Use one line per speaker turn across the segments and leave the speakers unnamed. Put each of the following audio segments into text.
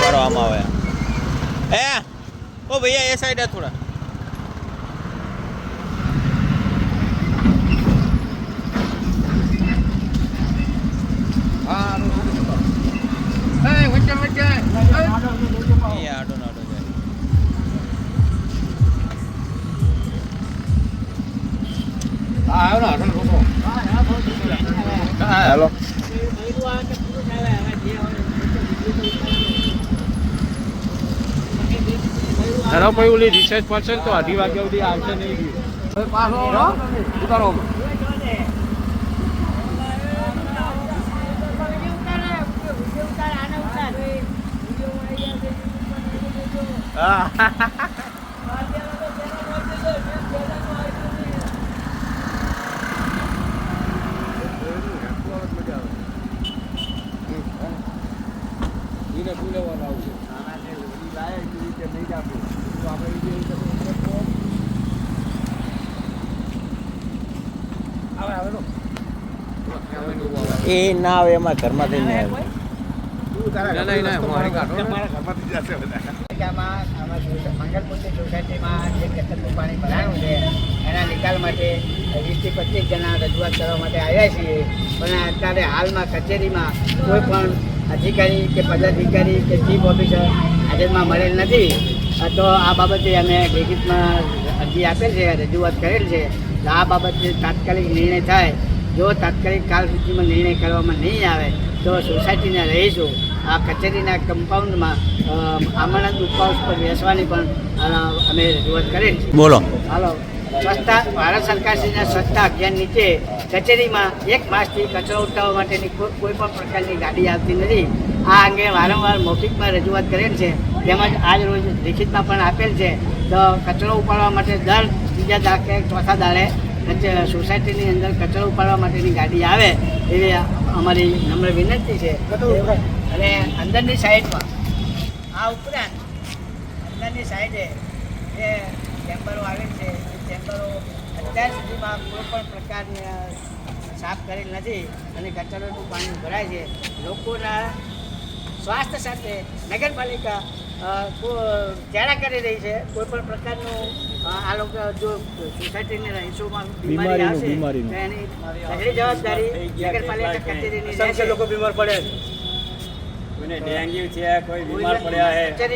પાડવામાં આવે. એ ઓ ભૈયા એ સાઈડ થોડા.
હાલો. ધરો ભાઈ ઓલી રિસર્ચ પર્સન તો અઢી વાગ્યા સુધી આવશે નહીં.
એ ના આવે એમાં ઘરમાં થઈને આવે.
મંગલપુરથી સોસાયટીમાં જે ગટરનું પાણી ભરાયું છે એના નિકાલ માટે વીસથી પચીસ જણા રજૂઆત કરવા માટે આવ્યા છીએ. પણ અત્યારે હાલમાં કચેરીમાં કોઈ પણ અધિકારી કે પદાધિકારી કે ચીફ ઓફિસર હાજરમાં મળેલ નથી. તો આ બાબતે અમે લેખિતમાં અરજી આપેલ છે રજૂઆત કરેલ છે. તો આ બાબતે તાત્કાલિક નિર્ણય થાય. જો તાત્કાલિક કાલ સુધીમાં નિર્ણય કરવામાં નહીં આવે તો સોસાયટીના રહીશું આ કચેરીના કમ્પાઉન્ડમાં આમણંદ ઉપવાસ પર બેસવાની પણ અમે રજૂઆત કરેલ છે.
બોલો.
હાલો. સ્વચ્છતા ભારત સરકારશ્રીના સ્વચ્છતા અભિયાન નીચે કચેરીમાં એક માસથી કચરો ઉઠાવવા માટેની કોઈ પણ પ્રકારની ગાડી આવતી નથી. આ અંગે વારંવાર મૌખિકમાં રજૂઆત કરેલ છે. તેમજ આજ રોજ લિખિતમાં પણ આપેલ છે. તો કચરો ઉપાડવા માટે દર બીજા દાખે કે ચોથા દાડે સોસાયટીની અંદર કચરો ઉપાડવા માટેની ગાડી આવે એવી અમારી નમ્ર વિનંતી છે. અને અંદરની સાઈડમાં આ ઉપરાંત અંદરની સાઈડે જે ચેમ્બરો આવેલ છે એ ચેમ્બરો અત્યાર સુધીમાં કોઈ પણ પ્રકારની સાફ કરેલ નથી અને કચરાનું પાણી ભરાય છે. લોકોના સ્વાસ્થ્ય સાથે નગરપાલિકા ચેડા કરી રહી છે. કોઈ પણ પ્રકારનું આ લોકો જો સોસાયટીને રહીશોમાં બીમારી આવશે તો એની જવાબદારી નગરપાલિકા કચેરીની
લોકો બીમાર પડે. કોઈને ડેન્ગ્યુ છે કોઈ બીમાર પડ્યા છે.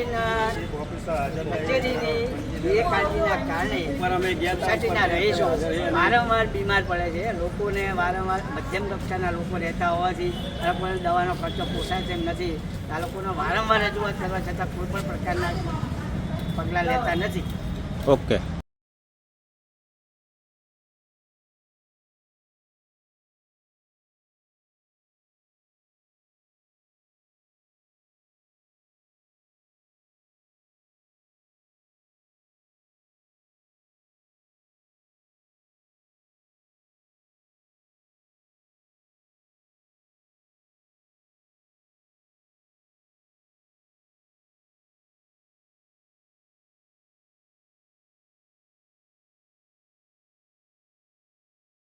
બેકાળજીના કારણે
ઉપર અમે
સોસાયટીના રહીશો. વારંવાર બીમાર પડે છે. લોકોને વારંવાર મધ્યમ કક્ષાના લોકો રહેતા હોવાથી આ પણ દવાનો ખર્ચો પોસાય તેમ નથી. આ લોકોને વારંવાર રજૂઆત કરવા છતાં કોઈ પણ પ્રકારના પગલાં લેતા નથી.
ઓકે.